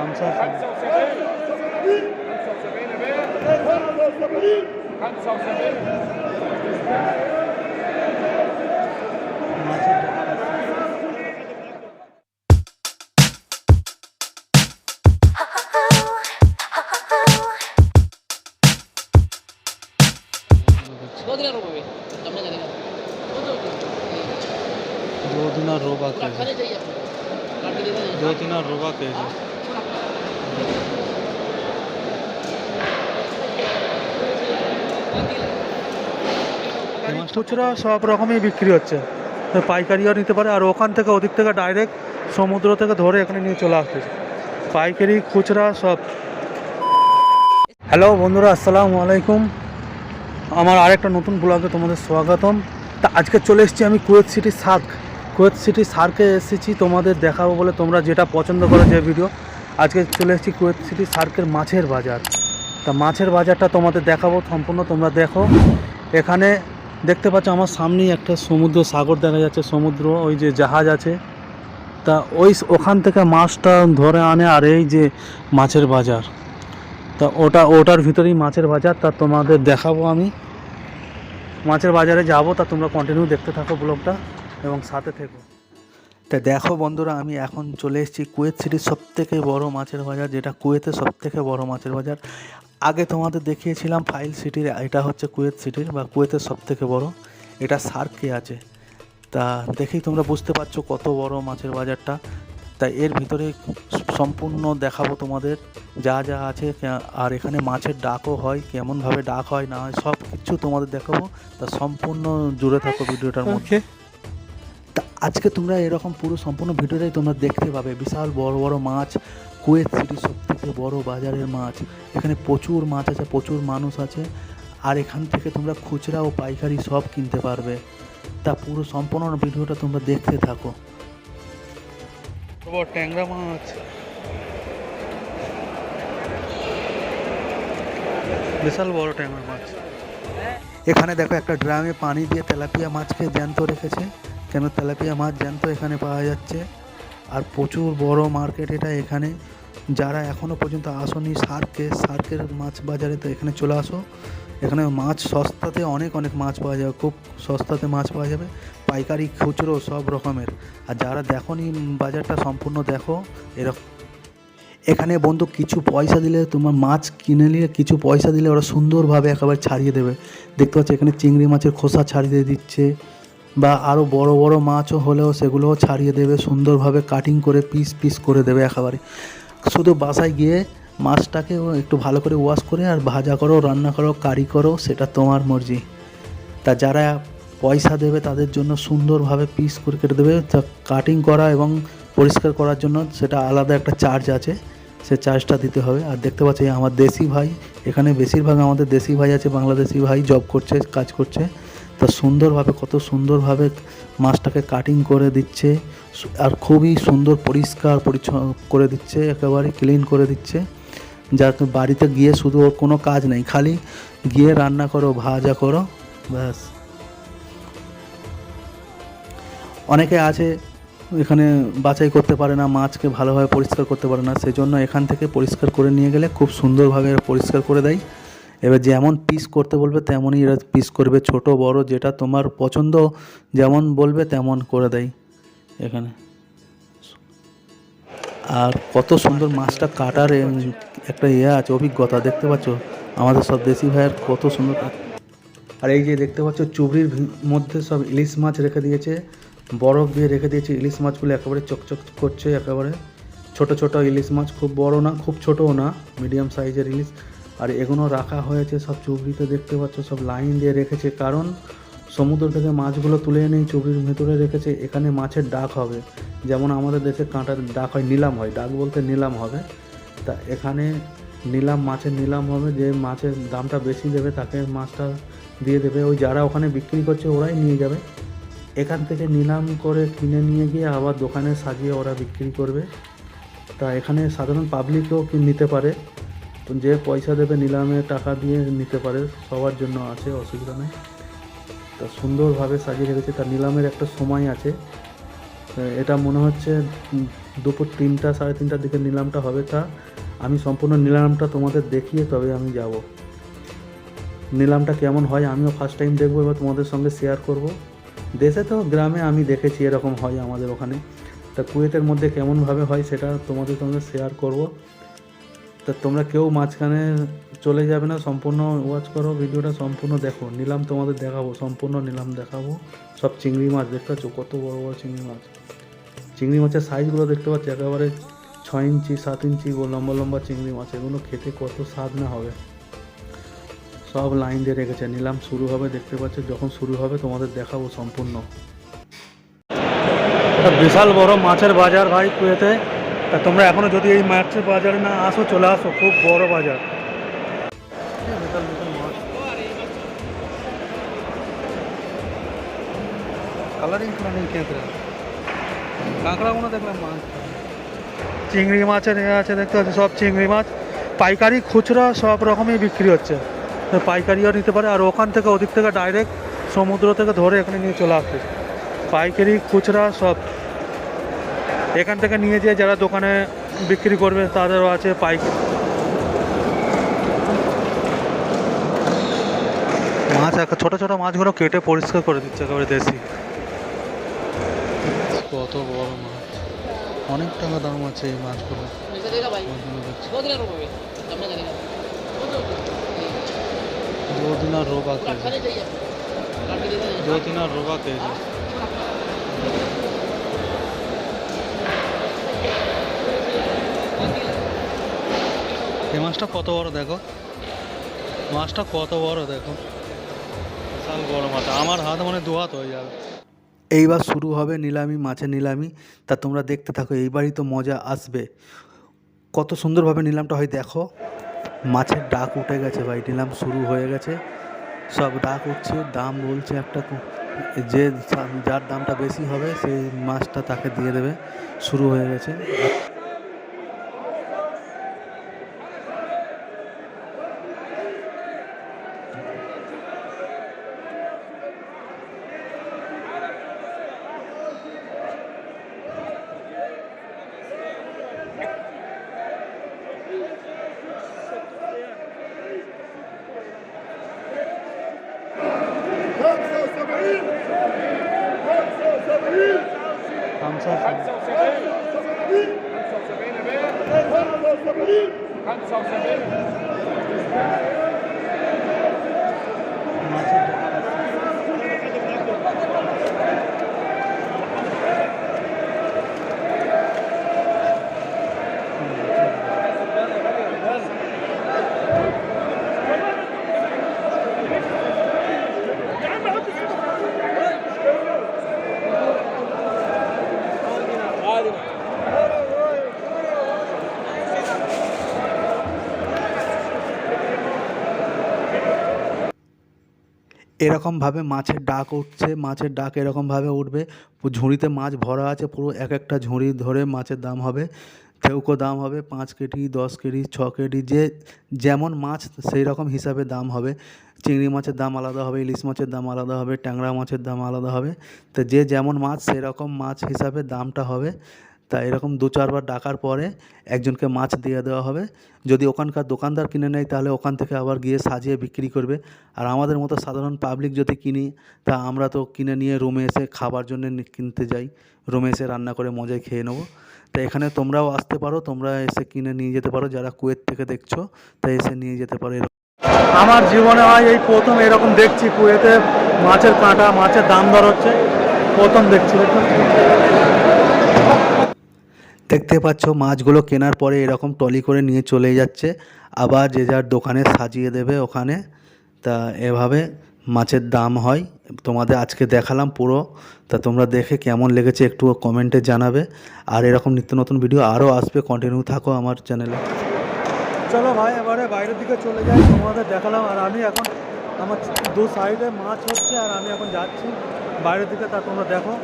خمسة خمسة وسبعين दो दिन रोबा के दो दिन रोबा के খুচরা সব রকমই বিক্রি হচ্ছে। পাইকারিও নিতে পারে, আর ওখান থেকে ওদিক থেকে ডাইরেক্ট সমুদ্র থেকে ধরে এখানে নিয়ে চলে আসতেছে। পাইকারি, খুচরা সব। হ্যালো বন্ধুরা, আসসালামু আলাইকুম। আমার আরেকটা নতুন ব্লগে তোমাদের স্বাগতম। তা আজকে চলে এসেছি আমি Kuwait city SAARC. Kuwait city সার্কে এসেছি, তোমাদের দেখাবো বলে তোমরা যেটা পছন্দ করো যে ভিডিও। আজকে চলে এসেছি কুয়েত সিটি সার্কের মাছের বাজার। তা মাছের বাজারটা তোমাদের দেখাবো, সম্পূর্ণ তোমরা দেখো। এখানে দেখতে পাচ্ছ আমার সামনেই একটা সমুদ্র, সাগর দেখা যাচ্ছে, সমুদ্র, ওই যে জাহাজ আছে। তা ওই ওখান থেকে মাছটা ধরে আনে আর এই যে মাছের বাজার। তা ওটা, ওটার ভিতরেই মাছের বাজার, তা তোমাদের দেখাবো আমি। মাছের বাজারে যাব, তা তোমরা কন্টিনিউ দেখতে থাকো ব্লগটা এবং সাথে থেকো। তা দেখো বন্ধুরা, আমি এখন চলে এসেছি কুয়েত সিটির সব থেকে বড় মাছের বাজার, যেটা কুয়েতের সব থেকে বড় মাছের বাজার। আগে তোমাদের দেখিয়েছিলাম ফাইল সিটির এটা হচ্ছে কুয়েত সিটির বা কুয়েতের সব থেকে বড়। এটা সার্কে আছে? তা দেখেই তোমরা বুঝতে পারছ কত বড় মাছের বাজারটা। তাই এর ভিতরে সম্পূর্ণ দেখাবো তোমাদের যা যা আছে। আর এখানে মাছের ডাকও হয় কেমনভাবে ডাক হয় না হয় সব কিছু তোমাদের দেখাবো। তা সম্পূর্ণ জুড়ে থাকো ভিডিওটার মধ্যে। তা আজকে তোমরা এরকম পুরো সম্পূর্ণ ভিডিওটাই তোমরা দেখতে পাবে। বিশাল বড় বড় মাছ কুয়েত সিটির সব থেকে বড় বাজারের মাছ। এখানে প্রচুর মাছ আছে প্রচুর মানুষ আছে। আর এখান থেকে তোমরা খুচরা ও পাইকারি সব কিনতে পারবে। তা পুরো সম্পূর্ণ ভিডিওটা তোমরা দেখতে থাকো। ট্যাংরা মাছ। বিশাল বড় ট্যাংরা মাছ। এখানে দেখো একটা ড্রামে পানি দিয়ে তেলাপিয়া মাছকে জ্যান্ত রেখেছে। কেন তেলাপিয়া মাছ জ্যান্ত এখানে পাওয়া যাচ্ছে। আর প্রচুর বড় মার্কেট এটা এখানে। যারা এখনও পর্যন্ত আসনি সার্কে সার্কের মাছ বাজারে তো এখানে চলে আসো। এখানে মাছ সস্তাতে অনেক অনেক মাছ পাওয়া যাবে, খুব সস্তাতে মাছ পাওয়া যাবে। পাইকারি, খুচরো সব রকমের। আর যারা দেখোনি, বাজারটা সম্পূর্ণ দেখো এরকম এখানে বন্ধু কিছু পয়সা দিলে, তোমার মাছ কিনে নিলে, কিছু পয়সা দিলে ওরা সুন্দরভাবে একেবারে ছাড়িয়ে দেবে। দেখতে পাচ্ছ, এখানে চিংড়ি মাছের খোসা ছাড়িয়ে দিচ্ছে, বা আরও বড় বড় মাছও হলেও সেগুলোও ছাড়িয়ে দেবে, সুন্দরভাবে কাটিং করে পিস পিস করে দেবে একেবারে। শুধু বাসায় গিয়ে মাছটাকে একটু ভালো করে ওয়াশ করে আর ভাজা করো, রান্না করো কারি করো, সেটা তোমার মর্জি। তা যারা পয়সা দেবে তাদের জন্য সুন্দরভাবে পিস করে কেটে দেবে। তা কাটিং করা এবং পরিষ্কার করার জন্য সেটা আলাদা একটা চার্জ আছে, সে চার্জটা দিতে হবে। আর দেখতে পাচ্ছি আমার দেশি ভাই, এখানে বেশিরভাগ আমাদের দেশি ভাই আছে, বাংলাদেশি ভাই জব করছে, কাজ করছে। তা সুন্দরভাবে, কত সুন্দরভাবে মাছটাকে কাটিং করে দিচ্ছে, আর খুবই সুন্দর পরিষ্কার পরিচ্ছন্ন করে দিচ্ছে, একেবারে ক্লিন করে দিচ্ছে। যাতে বাড়িতে গিয়ে শুধু ওর কোনো কাজ নেই, খালি গিয়ে রান্না করো, ভাজা করো, ব্যাস। অনেকে আছে, এখানে বাছাই করতে পারে না, মাছকে ভালোভাবে পরিষ্কার করতে পারে না, সেজন্য এখান থেকে পরিষ্কার করে নিয়ে গেলে খুব সুন্দরভাবে পরিষ্কার করে দেয়। এবার যেমন পিস করতে বলবে, তেমনই এরা পিস করবে। ছোট, বড় যেটা তোমার পছন্দ, যেমন বলবে তেমন করে দেয় এখানে। আর কত সুন্দর মাছটা কাটার একটা ইয়ে আছে, অভিজ্ঞতা, দেখতে পাচ্ছ? আমাদের সব দেশি ভাইয়ের কত সুন্দর আর এই যে দেখতে পাচ্ছ, চুবড়ির মধ্যে সব ইলিশ মাছ রেখে দিয়েছে। বরফ দিয়ে রেখে দিয়েছে ইলিশ মাছগুলো, একেবারে চকচক করছে একেবারে। ছোট ছোট ইলিশ মাছ, খুব বড় না, খুব ছোটও না মিডিয়াম সাইজের ইলিশ। আর এগুলো রাখা হয়েছে, সব চুবড়িতে দেখতে পাচ্ছ, সব লাইন দিয়ে রেখেছে। কারণ সমুদ্র থেকে মাছগুলো তুলে এনে চুবড়ির ভেতরে রেখেছে, এখানে মাছের ডাক হবে। যেমন আমাদের দেশে কাঁটার ডাক হয়, নিলাম হয়। ডাক বলতে নিলাম হবে। তা এখানে নিলাম, মাছের নিলাম হবে, যে মাছের দামটা বেশি দেবে, তাকে মাছটা দিয়ে দেবে। ওই যারা ওখানে বিক্রি করছে, ওরাই নিয়ে যাবে। এখান থেকে নিলাম করে কিনে নিয়ে গিয়ে আবার দোকানে সাজিয়ে ওরা বিক্রি করবে। তা এখানে সাধারণ পাবলিকও নিতে পারে? যে পয়সা দেবে নিলামে টাকা দিয়ে নিতে পারে, সবার জন্য আছে, অসুবিধা নেই। তা সুন্দরভাবে সাজিয়ে রেখেছে। তার নিলামের একটা সময় আছে। এটা মনে হচ্ছে দুপুর তিনটা, সাড়ে তিনটার দিকে নিলামটা হবে। তা আমি সম্পূর্ণ নিলামটা তোমাদের দেখিয়ে তবে আমি যাব। নিলামটা কেমন হয় আমিও ফার্স্ট টাইম দেখব, এবার তোমাদের সঙ্গে শেয়ার করব। দেশে তো গ্রামে আমি দেখেছি এরকম হয় আমাদের ওখানে। তা কুয়েতের মধ্যে কেমনভাবে হয় সেটা তোমাদের সঙ্গে শেয়ার করব। তা তোমরা কেউ মাঝখানে চলে যাবে না, সম্পূর্ণ ওয়াচ করো, ভিডিওটা সম্পূর্ণ দেখো। নিলাম তোমাদের দেখাবো, সম্পূর্ণ নিলাম দেখাবো। সব চিংড়ি মাছ দেখতে পাচ্ছ, কত বড় বড় চিংড়ি মাছ। চিংড়ি মাছের সাইজগুলো দেখতে পাচ্ছ, একেবারে ছয় ইঞ্চি, সাত ইঞ্চি লম্বা লম্বা চিংড়ি মাছ। এগুলো খেতে কত স্বাদ না হবে। সব লাইন দিয়ে রেখেছে। নিলাম শুরু হবে, দেখতে পাচ্ছ, যখন শুরু হবে তোমাদের দেখাবো সম্পূর্ণ। বিশাল বড় মাছের বাজার ভাই কুয়েতে। তা তোমরা এখনও যদি এই মাছের বাজারে না আসো চলে আসো খুব বড় বাজার। কালারিং কালারিং কেঁকড়া। কাঁকড়াগুলো দেখলাম মাছ। চিংড়ি মাছের এ আছে দেখতে পাচ্ছি সব চিংড়ি মাছ। পাইকারি খুচরা সব রকমই বিক্রি হচ্ছে। তো পাইকারিও নিতে পারে আর ওখান থেকে ওদিক থেকে ডাইরেক্ট সমুদ্র থেকে ধরে এখানে নিয়ে চলে আসবে পাইকারি খুচরা সব। এখান থেকে নিয়ে যেয়ে যারা দোকানে বিক্রি করবে তাদেরও আছে পাইকারি মাছ এক ছোটো ছোটো মাছগুলো কেটে পরিষ্কার করে দিচ্ছে একেবারে দেশি কত বড় মাছ অনেক টাকা দাম আছে এই মাছগুলো पैसे देगा भाई মাছগুলো দেখছি दो दिन रुपये में सामने जाएगा दो दिन और रोबा के खाने चाहिए काट के देगा दो दिन और रोबा के এই মাছটা কত বড় দেখো? মাছটা কত বড় দেখো? বিশাল বড় মাছ। আমার হাত মানে দু হাত হয়ে যাবে। এইবার শুরু হবে নিলামি, মাছের নিলামি। তা তোমরা দেখতে থাকো, এইবারই তো মজা আসবে। কত সুন্দরভাবে নিলামটা হয়, দেখো। মাছের ডাক উঠে গেছে ভাই, নিলাম শুরু হয়ে গেছে। সব ডাক উঠছে, দাম বলছে একটা যে যার দামটা বেশি হবে, সেই মাছটা তাকে দিয়ে দেবে। শুরু হয়ে গেছে। خمسة وسبعين خمسة وسبعين এরকমভাবে মাছের ডাক উঠছে, মাছের ডাক এরকমভাবে উঠবে। ঝুড়িতে মাছ ভরা আছে, পুরো এক একটা ঝুড়ি ধরে মাছের দাম হবে। চৌকো দাম হবে, পাঁচ কেজি, দশ কেজি, ছ কেজি, যে যেমন মাছ সেই রকম হিসাবে দাম হবে। চিংড়ি মাছের দাম আলাদা হবে, ইলিশ মাছের দাম আলাদা হবে, ট্যাংরা মাছের দাম আলাদা হবে। তো যে যেমন মাছ, সেরকম মাছ হিসাবে দামটা হবে। তা এরকম দু চারবার ডাকার পরে একজনকে মাছ দিয়ে দেওয়া হবে। যদি ওখানকার দোকানদার কিনে নেয়, তাহলে ওখান থেকে আবার গিয়ে সাজিয়ে বিক্রি করবে। আর আমাদের মতো সাধারণ পাবলিক যদি কিনি, তা আমরা তো কিনে নিয়ে রুমে এসে খাবার জন্য কিনতে যাই। রুমে এসে রান্না করে মজায় খেয়ে নেব। তা এখানে তোমরাও আসতে পারো, তোমরা এসে কিনে নিয়ে যেতে পারো। যারা কুয়েত থেকে দেখছ, তা এসে নিয়ে যেতে পারো আমার জীবনে হয় এই প্রথম এরকম দেখছি কুয়েতে মাছের কাঁটা, মাছের দাম দর হচ্ছে। প্রথম দেখছি। দেখতে পাচ্ছ মাছগুলো কেনার পরে এরকম টলি করে নিয়ে চলে যাচ্ছে। আবার যে যার দোকানে সাজিয়ে দেবে ওখানে, তা এভাবে মাছের দাম হয়। তোমাদের আজকে দেখালাম পুরো, তা তোমরা দেখে কেমন লেগেছে একটু কমেন্টে জানাবে। আর এরকম নিত্য নতুন ভিডিও আরও আসবে কন্টিনিউ থাকো আমার চ্যানেলে চলো ভাই, এবারে বাইরের দিকে চলে যাই, তোমাদের দেখালাম। আর আমি এখন আমার দু সাইডে মাছ হচ্ছে, আর আমি এখন যাচ্ছি। বাইরের দিকে তা তোমরা দেখো।